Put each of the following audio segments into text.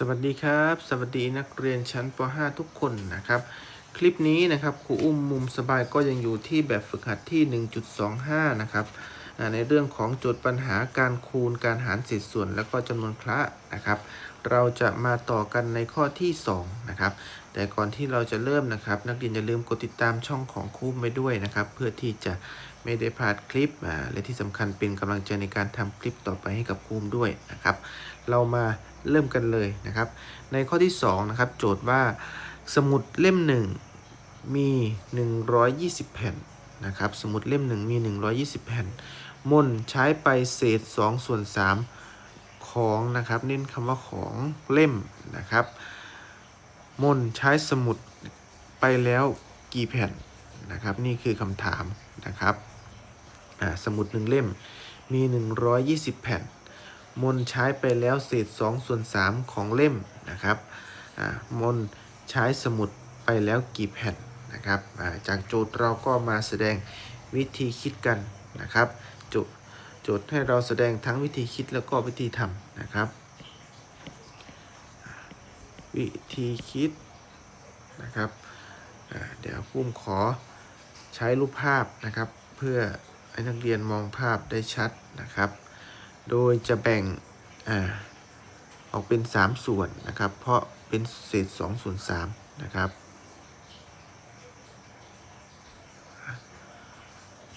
สวัสดีครับ สวัสดีนักเรียนชั้นป .5 ทุกคนนะครับ คลิปนี้นะครับครูอุ้มมุมสบายก็ยังอยู่ที่แบบฝึกหัดที่ 1.25 นะครับในเรื่องของโจทย์ปัญหาการคูณการหารเศษส่วนแล้วก็จำนวนคละนะครับ เราจะมาต่อกันในข้อที่ 2 นะครับ แต่ก่อนที่เราจะเริ่มนะครับ นักเรียนอย่าลืมกดติดตามช่องของครูไว้ด้วยนะครับ เพื่อที่จะ ไม่ได้พลาดคลิปอ่าและที่สำคัญเป็นกำลังใจในการทำคลิปต่อไปให้กับครูด้วยนะครับ เรามาเริ่มกันเลยนะครับ ในข้อที่2นะครับโจทย์ว่าสมุดเล่ม1มี 120 แผ่นนะครับ สมุดเล่ม1มี 120 แผ่น มนใช้ไปเศษ2ส่วน3ของนะครับ เน้นคำว่าของเล่มนะครับ มนใช้สมุดไปแล้วกี่แผ่นนะครับ นี่คือคำถามนะครับ อ่าสมุดหนึ่งเล่มมี 120 แผ่น มนใช้ไปแล้วเศษ2ส่วน3ของเล่มนะครับอ่ามนใช้สมุดไปแล้วกี่แผ่นนะครับอ่าจากโจทย์เราก็มาแสดงวิธีคิดกันนะครับโจทย์โจทย์ให้เราแสดงทั้งวิธีคิดแล้วก็วิธีทำนะครับ วิธีคิดนะครับอ่าเดี๋ยวพุ่มขอใช้รูปภาพนะครับเพื่อ ให้นักเรียนมองภาพได้ชัดนะครับ โดยจะแบ่งอออกเป็น 3 ส่วนนะครับ เพราะเป็นเศษ2ส่วน3นะครับ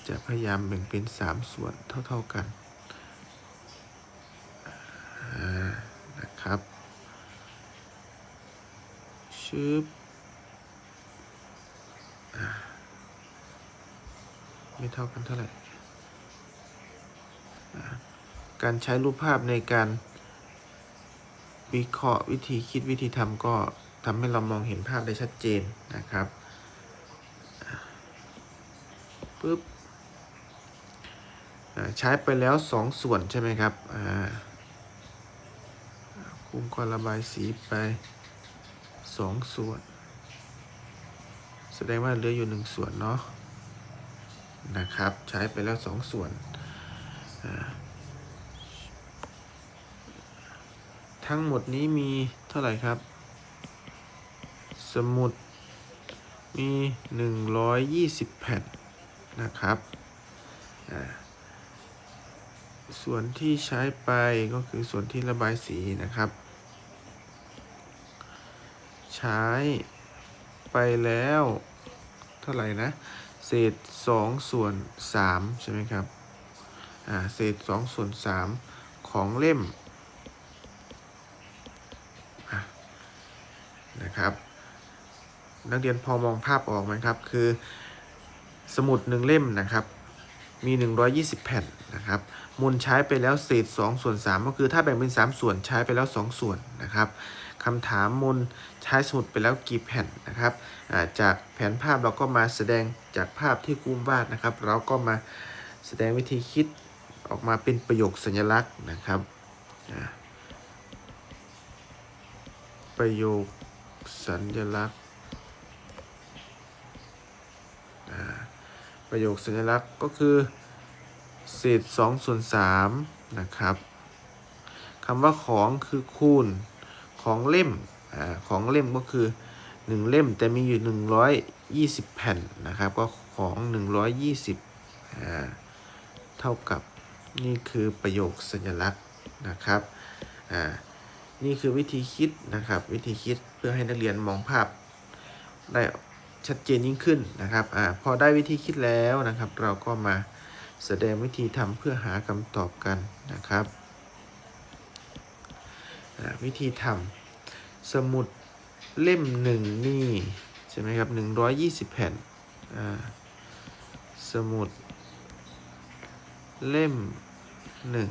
จะพยายามแบ่งเป็น 3 ส่วนเท่า ๆกันนะครับชึบอ่าไม่เท่ากันเท่าไหร่ การใช้รูปภาพในการวิเคราะห์วิธีคิดวิธีทำก็ทำให้เรามองเห็นภาพได้ชัดเจนนะครับปึ๊บใช้ไปแล้ว 2 ส่วนใช่ไหมครับอ่าคุมก็ระบายสีไป 2 ส่วน แสดงว่าเหลืออยู่ 1 ส่วนเนาะนะครับ ใช้ไปแล้ว 2 ส่วน ทั้งหมดนี้มีเท่าไหร่ครับ สมุดมี 120 แผ่นนะครับ ส่วนที่ใช้ไปก็คือส่วนที่ระบายสีนะครับ ใช้ไปแล้วเท่าไหร่นะ เศษ 2 ส่วน 3 ใช่ไหมครับ เศษ2ส่วน3ของเล่มนะครับ นักเรียนพอมองภาพออกไหมครับ คือสมุดหนึ่งเล่มนะครับ มี 120 แผ่นนะครับมูลใช้ไปแล้วเศษ2ส่วน3ก็คือถ้าแบ่งเป็น 3 ส่วนใช้ไปแล้ว 2 ส่วนนะครับคำถามมูลใช้สมุดไปแล้วกี่แผ่นนะครับาจากแผนภาพเราก็มาแสดงจากภาพที่กุ้มวาดนะครับ เราก็มาแสดงวิธีคิด ออกมาเป็นประโยคสัญลักษณ์นะครับประโยคสัญลักษณ์ประโยคสัญลักษณ์ก็คือเศษ2ส่วน3นะครับคำว่าของคือคูณของเล่มอของเล่มก็คือ 1 เล่มแต่มีอยู่ 120 แผ่นนะครับ ก็ของ 120อ่าเท่ากับ นี่คือประโยคสัญลักษณ์นะครับอ่านี่คือวิธีคิดนะครับ วิธีคิดเพื่อให้นักเรียนมองภาพได้ชัดเจนยิ่งขึ้นนะครับอ่าพอได้วิธีคิดแล้วนะครับ เราก็มาแสดงวิธีทำเพื่อหาคำตอบกันนะครับอ่าวิธีทำสมุดเล่มหนึ่งนี่ ใช่ไหมครับ120แผ่นอ่าสมุด เล่มหนึ่ง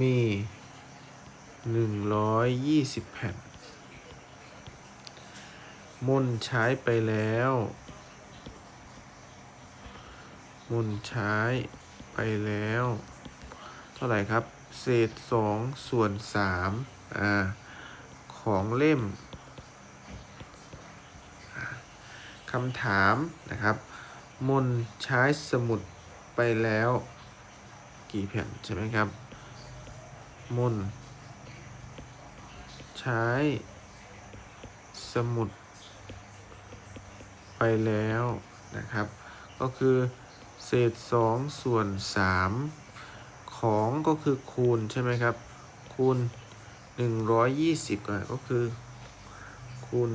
มี120แผ่น มนใช้ไปแล้ว มนใช้ไปแล้ว เท่าไหร่ครับ เศษ2ส่วน3อ่า ของเล่มคำถามนะครับ มนใช้สมุดไปแล้ว กี่แผ่นใช่ไหมครับ มน ใช้สมุด ไปแล้วนะครับ ก็คือเศษ2ส่วน3ของก็คือคูณใช่ไหมครับ คูณ 120ก่อนก็คือคูณ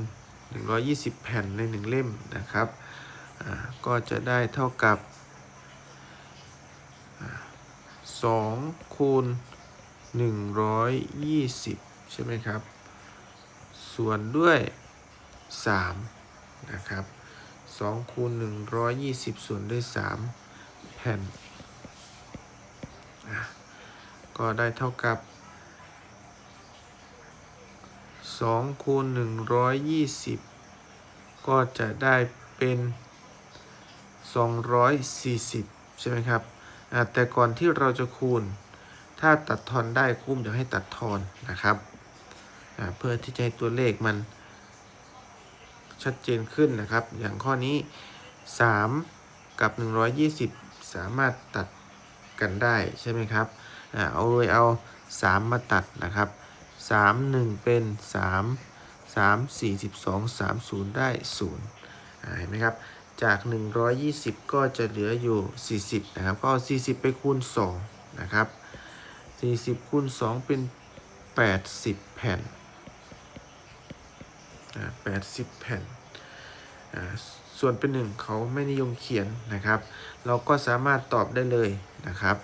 120 แผ่นใน 1 เล่มนะครับ ก็จะได้เท่ากับอ่า2คูณ120 ใช่ไหมครับ ส่วนด้วย 3 นะครับ2คูณ120 ส่วนด้วย 3 แผ่น ก็ได้เท่ากับ2คูณ120 ก็จะได้เป็น 240 ใช่ไหมครับแต่ก่อนที่เราจะคูณ ถ้าตัดทอนได้คุ้มอยากให้ตัดทอนนะครับ เพื่อที่จะให้ตัวเลขมันชัดเจนขึ้นนะครับ อย่างข้อนี้ 3 กับ 120 สามารถตัดกันได้ใช่ไหมครับเอาเลยเอา 3 มาตัดนะครับ 3 1 เป็น 3 3 4 12 3 0 ได้0เห็นไหมครับ จาก 120 ก็จะเหลืออยู่ 40 นะครับ ก็เอา 40 ไปคูณ 2 นะครับ 40 คูณ 2 เป็น 80 แผ่นอ่า80 แผ่นอ่าส่วนเป็นหนึ่งเขาไม่นิยมเขียนนะครับ เราก็สามารถตอบได้เลยนะครับ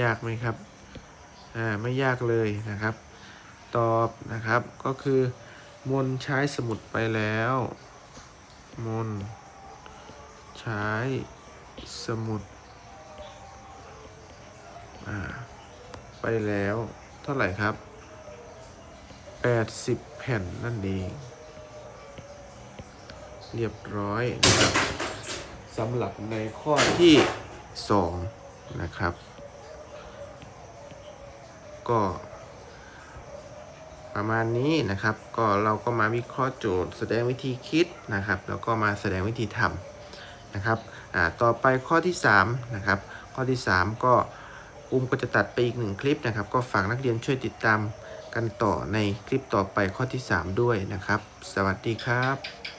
ยากไหมครับ อ่า ไม่ยากเลยนะครับ ตอบนะครับ ก็คือ มนใช้สมุดไปแล้ว มน ใช้สมุดไปแล้วเท่าไหร่ครับ 80 แผ่นนั่นเอง เรียบร้อยนะครับสำหรับในข้อที่ 2 นะครับ ก็ประมาณนี้นะครับ ก็เราก็มาวิเคราะห์โจทย์ แสดงวิธีคิดนะครับ แล้วก็มาแสดงวิธีทำ นะครับอ่าต่อไปข้อที่3นะครับข้อที่ 3 ก็อุ้มก็จะตัดไปอีกหนึ่งคลิปนะครับ ก็ฝากนักเรียนช่วยติดตามกันต่อในคลิปต่อไปข้อที่ 3 ด้วยนะครับ สวัสดีครับ